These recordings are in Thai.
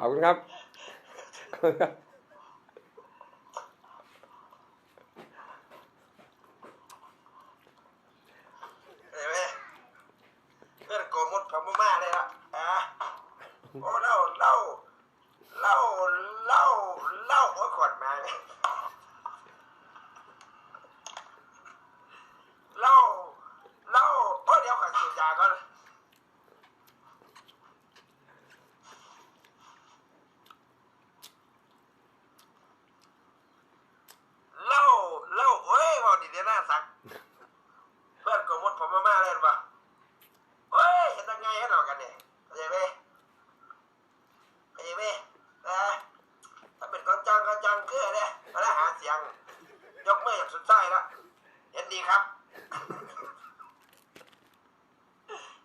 ขอบคุณครับขอบคุณครับเห็นไหมเพื่อนโกมุดผมมาเลยอะอะโอ้เล่าเล่าเล่าเล่าเล่าหัวขวดมาเนี่ยเล่าเล่าโอ้เดี๋ยวขอสูบยาก่อนเล่าเล่าเฮ้ยบอกดีเดี๋ยวหน้าสัก เพื่อนโกมุดผมมาเลยหรือเปล่าเฮ้ยเห็นยังไงให้เรากันเนี่ยเข้าใจไหมเข้าใจไหมนะถ้าเป็นกองจังกองจังคือเนี่ยมาแล้วหาเสียง ยกมืออย่า งสุดใจแล้วเห็นดีครับ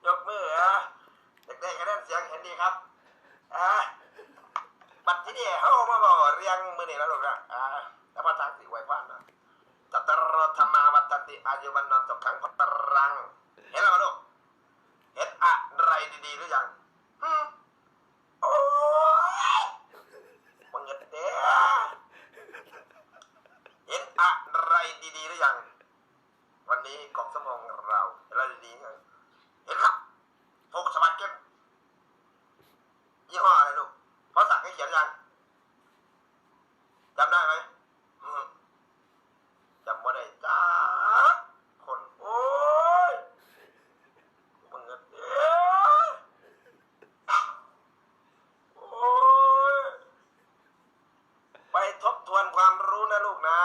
ยกมืออะเด็กๆคะแนนเสียงเห็นดีครับอะบัดที่นี่เขามาบอกเรียงมือนี่แล้วลูกนะอ่าแล้วมาตั้งสีไว้ฟันนะตัตรธรรมาวัตติอายุวันนอนสุขังพตรัง เห็นแล้วลูกเห็นอะไรดีๆหรือยังฮึโอ้ยมึงเห็นเด้อเห็นอะไร ดีๆหรือยัง วันนี้กองสมองเราเห็นอะไรดีๆยังเห็นครับโฟกสมาร์ทเก็ตยี่ห้ออะไรลูกเพราะสั่งให้เขียนยังจำได้ไหมอืม จำว่าได้จ้าคนโอ้ยมึงเงินเด้อโอ้ยไปทบทวนความรู้นะลูกนะ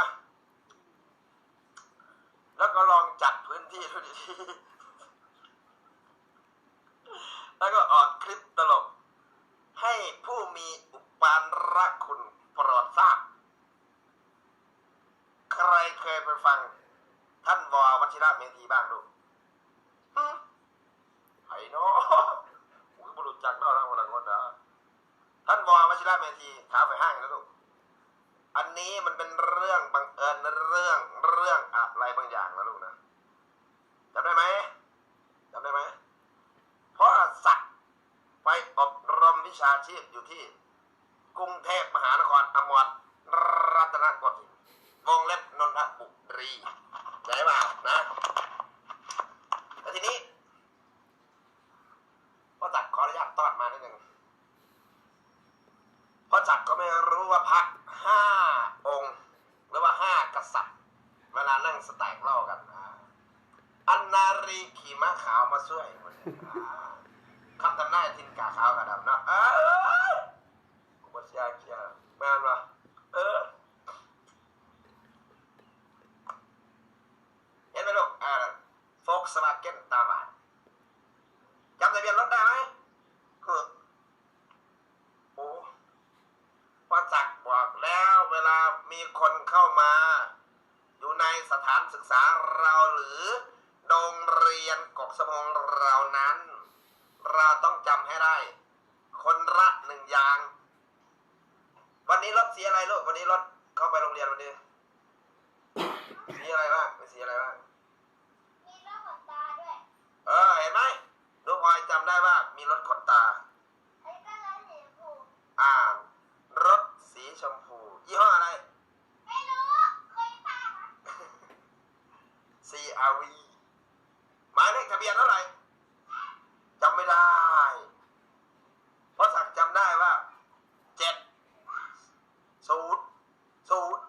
แล้วก็ลองจัดพื้นที่ดูดีๆ แล้วก็ออกคลิปตลก ให้ผู้มีอุปการรักคุณโปรดทราบ ใครเคยไปฟัง ท่านวอวชิระเมธีบ้างลูกไอ้เนาะอุ้ยบุรุษจักเนาะนะวันลังวันนะท่านวอวชิระเมธีขาไปห้างนะลูกอันนี้มันเป็นเรื่องบังเอิญเรื่องเรื่องอะไรบางอย่างนะลูกนะ จำได้ไหมจำได้ไหมเพราะสักดิ์ไปอบรมวิชาชีพอยู่ที่ กรุงเทพมหานครอมรรัตนโกสินทร์วงเล็บนนทบุรีใช่ป่ะนะแล้วทีนี้พ่อจักรขออนุญาตตอดมานิดหนึ่งพ่อจักรก็ไม่รู้ว่าพระห้าองค์ หรือว่าห้ากษัตริย์ เวลานั่งสแต็กเล่ากันอ่าอันนา รีขี่ม้าขาวมาช่วยคนนี้อ่าคำทำหน้าทินกาขาวกระดำเนาะเออกูบอกเชียเชียร์แม่นปะเออเห็นไหมลูกอ่าโฟกสวาเก้นตาหวานจำทะเบียนรถได้ไหมคือโอ้พ่อจักบอกแล้วเวลามีคนเข้ามา อยู่ในสถานศึกษาเราหรือ รงเรียนกกสมองเรานั้น เราต้องจำให้ได้ คนละหนึ่งอย่าง วันนี้รถสีอะไรลูก วันนี้รถเข้าไปโรงเรียนวันนี้สีอะไรบ้างเป็นสีอะไรบ้างมีรอบขนตาด้วย เออเห็นไหมลูกพลอยจำได้ว่ามีรถขนตาอันนี้ก็ร้านสีชมพู อ่ารถสีชมพู ยี่ห้ออะไร ไม่รู้ เคยตามอะ CRV หมายเลขทะเบียนเท่าไหร่จำไม่ได้ เพราะสักดิ์จำได้ว่าเจ็ดศูนย์ศูนย์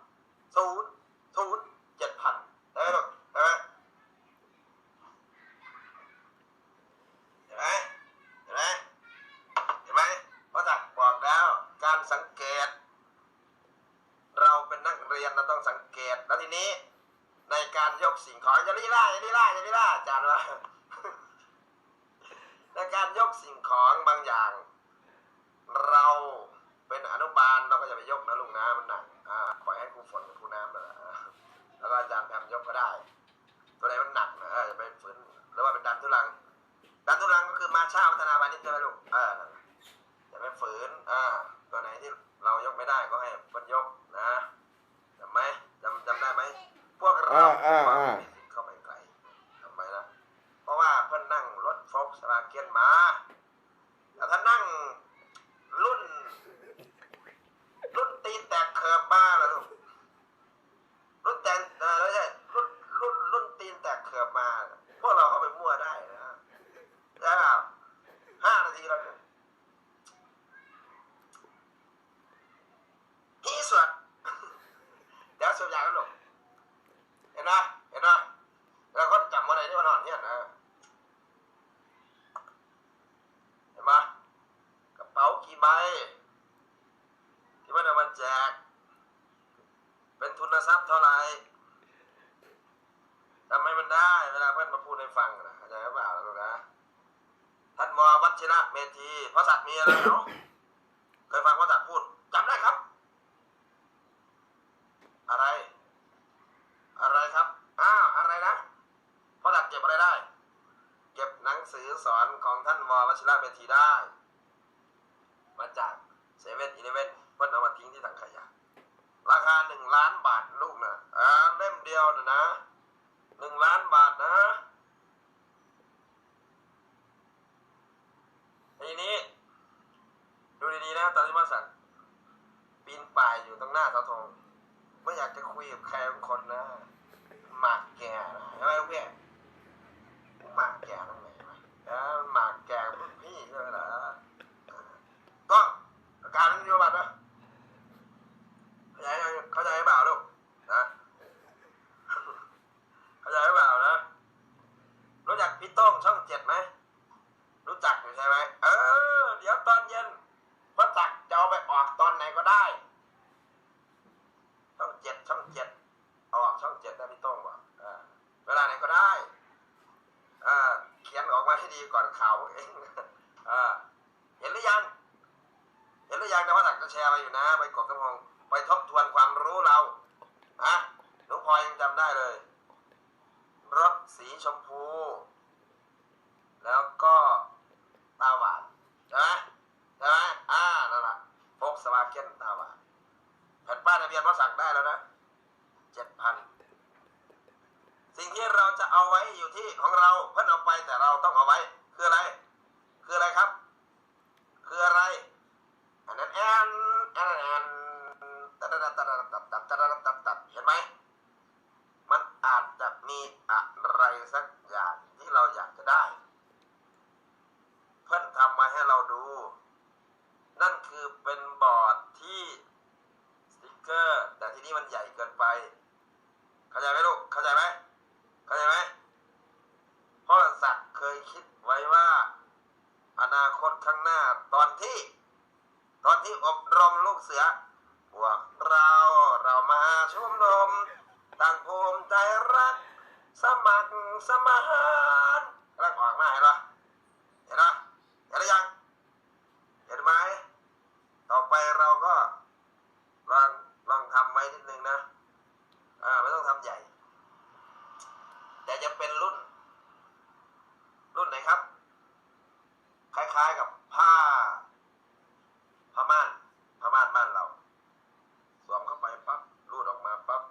ศูนย์ศูนย์เจ็ดพันได้ไหมลูกได้ไหมเห็นไหมเห็นไหมเห็นไหมเพราะสักดิ์บอกแล้วการสังเกต เราเป็นนักเรียนเราต้องสังเกตแล้วทีนี้ ในการยก สิ่งของอย่าลีล่าอย่าลีล่าอย่าลีล่าอาจารย์ว่าในการยกสิ่งของบางอย่าง เราเป็นอนุบาลเราก็อย่าไปยกนะลุงนะมันหนักอ่าปล่อยให้ครูฝนกับครูน้ำเลยแล้วก็อาจารย์แพมยกก็ได้ ตัวไหนมันหนักนะอออย่าไปฝืนหรือว่าเป็นดันทุลัง ดันทุลังก็คือมาเช้าพัฒนาบานิชใช่ไหมลูกเอออย่าไปฝืนอ่าตัวไหนที่เรายกไม่ได้ก็ให้เพิ่นยกนะจำไหมจำจำได้ไหม พวกเรา อ่าอ่าอ่า ไม่มีสิทธิ์เข้าไปไกลทำไมล่ะ เพราะว่าเพิ่นนั่งรถโฟล์กสวาเกนมา แต่ถ้านั่งรุ่น ทีแล้วเนี่ยที่สุด เดี๋ยวสุดยากันลูกเห็นไหมเห็นไหมเราก็จำวันไหนที่มานอนเนี่ยนะ เห็นไหมกระเป๋ากี่ใบ ที่มันเอามาแจก เป็นทุนทรัพย์เท่าไหร่ทำไมมันได้ เวลาเพื่อนมาพูดให้ฟังนะเข้าใจหรือเปล่าลูกนะท่านววัชิระเมธีพระสัตว์มีอะไรเนาะเคยฟังพระสัตว์พูดจำได้ครับ อะไร อะไรครับอ้าวอะไรนะพระสัตว์เก็บอะไรได้ เก็บหนังสือสอนของท่านววชิระเมธีได้ มาจากเซเว่นอีเลเว่น ล้านบาทลูกนะอ่าเล่มเดียวนะนะหนึ่งล้านบาทนะทีนี้ ดูดีๆนะตอนที่มาสั่งปีนป่ายอยู่ตรงหน้าเสาธงไม่อยากจะคุยกับใครบางคนนะหมากแก่นะใช่ไหมเพื่อนหมากแก่ตรงไหนวะเออหมากแก่รุ่นพี่ใช่ไหมล่ะก็อาการนโยบายนะ เข้าใจยังเข้าใจหรือเปล่าลูกนะ เข้าใจหรือเปล่านะ รู้จักพี่โต้งช่องเจ็ดไหม รู้จักอยู่ใช่ไหม เออ เดี๋ยวตอนเย็นพระจักรจะเอาไปออกตอนไหนก็ได้ ช่องเจ็ดช่องเจ็ดเอาออกช่องเจ็ดนะพี่โต้งบอกเออเวลาไหนก็ได้เออเขียนออกมาให้ดีก่อน ข่าวเองเห็นหรือยัง เห็นหรือยังนะว่าถักจะแชร์มาอยู่นะ ไปกดกระพงไปทบทวนความรู้เราอะหนูพอยังจำได้เลย รถสีชมพู แล้วก็ตาหวานใช่ไหมใช่ไหมอ่านั่นแหละพกสวาเกนตาหวานแผ่นป้ายทะเบียนว่าสั่งได้แล้วนะเจ็ดพันสิ่งที่เราจะเอาไว้อยู่ที่ของเราเพิ่นเอาไปแต่เราต้องเอาไว้ คืออะไร คืออะไรครับ คืออะไร อันนั้นแอนแอนแอนตัดตัดตัดตัดตัดตัดตัดตัดตัดเห็นไหม มันอาจจะมีอะไรสักอย่างที่เราอยากจะได้ เพื่อนทำมาให้เราดู นั่นคือเป็นบอร์ดที่สติ๊กเกอร์ แต่ที่นี่มันใหญ่เกินไป เข้าใจไหมลูก เข้าใจไหมเข้าใจไหมพ่อสักดิ์เคยคิดไว้ว่า อนาคตข้างหน้าตอนที่ ตอนที่อบรมลูก เสือ พวกเราเรามาชุมนุมต่างภูมิใจรัก สมัครสมานแล้วออกมาเห็นปะเห็นปะเห็นหรือยัง เห็นไหม ต่อไปเราก็ลองลองทำไว้นิดนึงนะ อ่าไม่ต้องทำใหญ่ แต่จะเป็นรุ่น รุ่นไหนครับ คล้ายๆกับผ้า ผ้าม่านผ้าม่านบ้านเรา สวมเข้าไปปั๊บรูดออกมาปั๊บ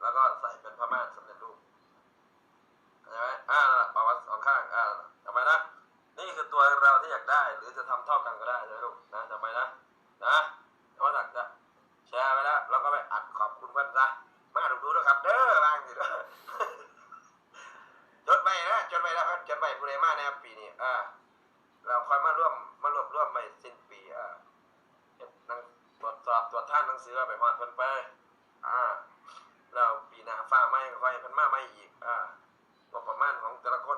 แล้วก็ใส่เป็นผ้าม่านสำเร็จรูปเข้าใจไหมอ่าประวัติสองข้างอ่าจำไว้นะ นี่คือตัวเราที่อยากได้ หรือจะทำเท่ากันก็ได้นะลูกนะจำไว้นะนะว่าถักจะแชร์ไปแล้วแล้วก็ไปอัดขอบคุณเพื่อนซะมาดูดูด้วยครับ เด้อบางทีเด้อ จดไปนะจดไปนะครับจดไปผู้ใดมาในปีนี้อ่า เราค่อยมาร่วมมารวบรวมไปสิ้นปีอ่าเฮ็ดหนังตรวจสอบ ตรวจท่านหนังสือไปพอดเพิ่นไปอ่าเราปีหน้าฟ้าไม่ค่อยเพิ่นมาไม่อีกอ่างบประมาณของแต่ละคน